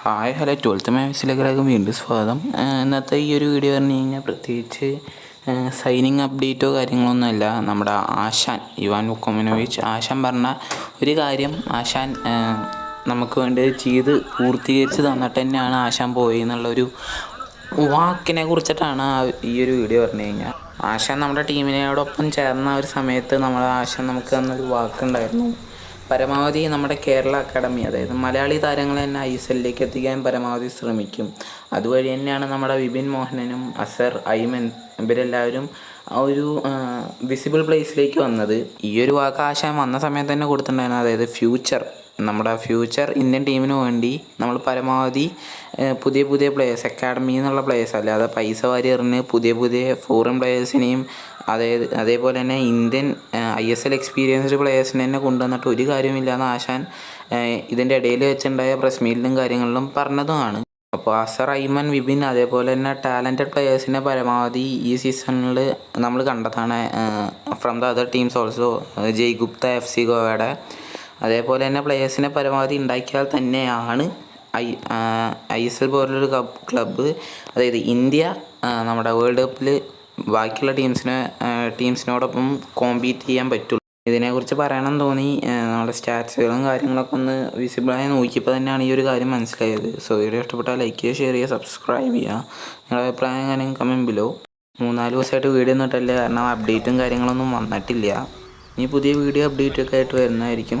Hi hello twelfth മാത്സിലേക്കാളും വീണ്ടും സ്വാഗതം. ഇന്നത്തെ ഈ ഒരു വീഡിയോ പറഞ്ഞു കഴിഞ്ഞാൽ പ്രത്യേകിച്ച് സൈനിങ് അപ്ഡേറ്റോ കാര്യങ്ങളൊന്നുമല്ല നമ്മുടെ ആശാൻ ഇവാൻ മുക്കോമിനോവിച്ച് ആശാൻ പറഞ്ഞ ഒരു കാര്യം ആശാൻ നമുക്ക് വേണ്ടി ചെയ്ത് പൂർത്തീകരിച്ച് തന്നിട്ട് തന്നെയാണ് ആശാൻ പോയി എന്നുള്ളൊരു വാക്കിനെ കുറിച്ചിട്ടാണ് ഈ ഒരു വീഡിയോ പറഞ്ഞു കഴിഞ്ഞാൽ. ആശാൻ നമ്മുടെ ടീമിനോടൊപ്പം ചേർന്ന ഒരു സമയത്ത് നമ്മുടെ ആശാൻ നമുക്ക് തന്നൊരു വാക്കുണ്ടായിരുന്നു. പരമാവധി നമ്മുടെ കേരള അക്കാഡമി അതായത് മലയാളി താരങ്ങളെ തന്നെ ഐ എസ് എല്ലിലേക്ക് എത്തിക്കാൻ പരമാവധി ശ്രമിക്കും. അതുവഴി തന്നെയാണ് നമ്മുടെ വിപിൻ മോഹനനും അസർ ഐമൻ ഇവരെല്ലാവരും ഒരു വിസിബിൾ പ്ലേസിലേക്ക് വന്നത്. ഈ ഒരു വാക്ക് ആശയം വന്ന സമയത്ത് തന്നെ കൊടുത്തിട്ടുണ്ടായിരുന്നു അതായത് ഫ്യൂച്ചർ നമ്മുടെ ഫ്യൂച്ചർ ഇന്ത്യൻ ടീമിന് വേണ്ടി നമ്മൾ പരമാവധി പുതിയ പുതിയ പ്ലേയേഴ്സ് അക്കാഡമിയിൽ നിന്നുള്ള പ്ലേയേഴ്സ് അല്ലാതെ പൈസ വാരി എറിഞ്ഞ് പുതിയ പുതിയ ഫോറിൻ പ്ലേയേഴ്സിനെയും അതേ അതേപോലെ തന്നെ Indian I S L experienced പ്ലേയേഴ്സിനെ തന്നെ കൊണ്ടുവന്നിട്ട് ഒരു കാര്യമില്ലാന്ന് ആശാൻ ഇതിന്റെ ഇടയിൽ വെച്ചുണ്ടായ പ്രസ് മീറ്റിലും കാര്യങ്ങളിലും പറഞ്ഞതുമാണ്. അപ്പോൾ അസർ ഐമൻ വിപിൻ അതേപോലെ തന്നെ ടാലന്റഡ് പ്ലെയേഴ്സിനെ പരമാവധി ഈ സീസണിൽ നമ്മൾ കണ്ടതാണ്. From the other teams also Jay Gupta F C ഗോവയുടെ. അതേപോലെ തന്നെ പ്ലെയേഴ്സിനെ പരമാവധി ഉണ്ടാക്കിയാൽ തന്നെയാണ് ഐ ഐ എസ് എൽ പോലുള്ളൊരു കപ്പ് ക്ലബ്ബ് അതായത് ഇന്ത്യ നമ്മുടെ വേൾഡ് കപ്പിൽ ബാക്കിയുള്ള ടീംസിനെ ടീംസിനോടൊപ്പം കോമ്പീറ്റ് ചെയ്യാൻ പറ്റുള്ളൂ. ഇതിനെക്കുറിച്ച് പറയണം തോന്നി. നമ്മുടെ സ്റ്റാറ്റ്സുകളും കാര്യങ്ങളൊക്കെ ഒന്ന് വിസിബിളായി നോക്കിയപ്പോൾ തന്നെയാണ് ഈ ഒരു കാര്യം മനസ്സിലായത്. സോ വീഡിയോ ഇഷ്ടപ്പെട്ടാൽ ലൈക്ക് ചെയ്യുക ഷെയർ ചെയ്യുക സബ്സ്ക്രൈബ് ചെയ്യുക. നിങ്ങളുടെ അഭിപ്രായം കാര്യം കമന്റ് ബിലോ മൂന്നാൽ ദിവസമായിട്ട് വീഡിയോ ഒന്നും ഇട്ടല്ലേ കാരണം അപ്ഡേറ്റും കാര്യങ്ങളൊന്നും വന്നിട്ടില്ല. ഇനി പുതിയ വീഡിയോ അപ്ഡേറ്റൊക്കെ ആയിട്ട് വരുന്നതായിരിക്കും.